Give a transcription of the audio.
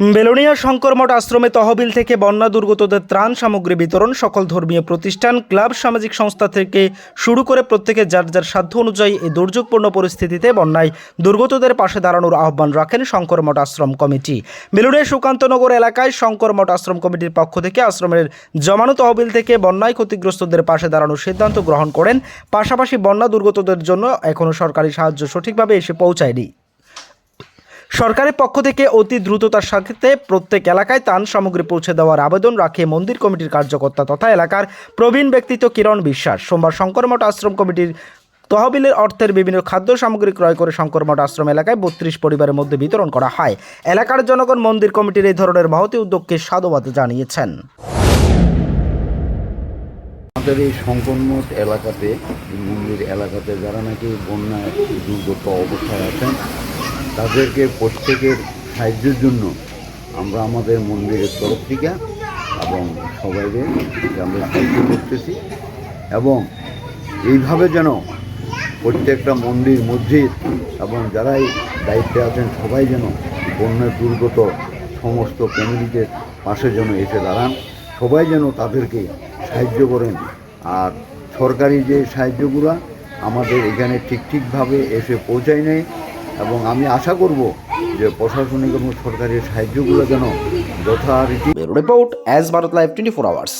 বেলোনিয়া শঙ্করমঠ আশ্রমে তহবিল থেকে বন্যা দুর্গতদের ত্রাণ সামগ্রী বিতরণ সকল ধর্মীয় প্রতিষ্ঠান, ক্লাব, সামাজিক সংস্থা থেকে শুরু করে প্রত্যেকে যার যার সাধ্য অনুযায়ী এই দুর্যোগপূর্ণ পরিস্থিতিতে বন্যায় দুর্গতদের পাশে দাঁড়ানোর আহ্বান রাখেন শঙ্করমঠ আশ্রম কমিটি। বেলুড়িয়া সুকান্তনগর এলাকায় শঙ্করমঠ আশ্রম কমিটির পক্ষ থেকে আশ্রমের জমানো তহবিল থেকে বন্যায় ক্ষতিগ্রস্তদের পাশে দাঁড়ানোর সিদ্ধান্ত গ্রহণ করেন। পাশাপাশি বন্যা দুর্গতদের জন্য এখনও সরকারি সাহায্য সঠিকভাবে এসে পৌঁছায়নি। সরকারের পক্ষ থেকে অতি দ্রুততার সাথে প্রত্যেক এলাকায় ত্রাণ সামগ্রী পৌঁছে দেওয়ার আবেদন রাখে মন্দির কমিটির কার্যকর্তা তথা এলাকার প্রবীণ ব্যক্তিত্ব কিরণ বিশ্বাস। সোমবার শঙ্করমঠ আশ্রম কমিটির তহবিলের অর্থের বিভিন্ন খাদ্য সামগ্রী ক্রয় করে শঙ্করমঠ আশ্রম এলাকায় বত্রিশ পরিবারের মধ্যে বিতরণ করা হয়। এলাকার জনগণ মন্দির কমিটির এই ধরনের মহতি উদ্যোগকে সাধুবাদ জানিয়েছেন। আমাদের এই শঙ্করমঠ এলাকাতে মন্দির এলাকাতে যারা নাকি বন্যায় দুর্গত অবস্থায় আছেন তাদেরকে প্রত্যেকের সাহায্যের জন্য আমরা আমাদের মন্দিরের তরফ থেকে এবং সবাইকে আমরা সাহায্য করতেছি এবং এইভাবে যেন প্রত্যেকটা মন্দির মসজিদ এবং যারাই দায়িত্বে আছেন সবাই যেন বন্যায় দুর্গত সমস্ত ফ্যামিলিদের পাশে যেন এসে দাঁড়ান। সবাই যেন তাদেরকে সাহায্য করেন। আর সরকারি যে সাহায্যগুলো আমাদের এখানে ঠিক ঠিকভাবে এসে পৌঁছায় নেই এবং আমি আশা করব যে প্রশাসনিক এবং সরকারের সাহায্যগুলো যেন যথারীতি report as Bharat live twenty four hours.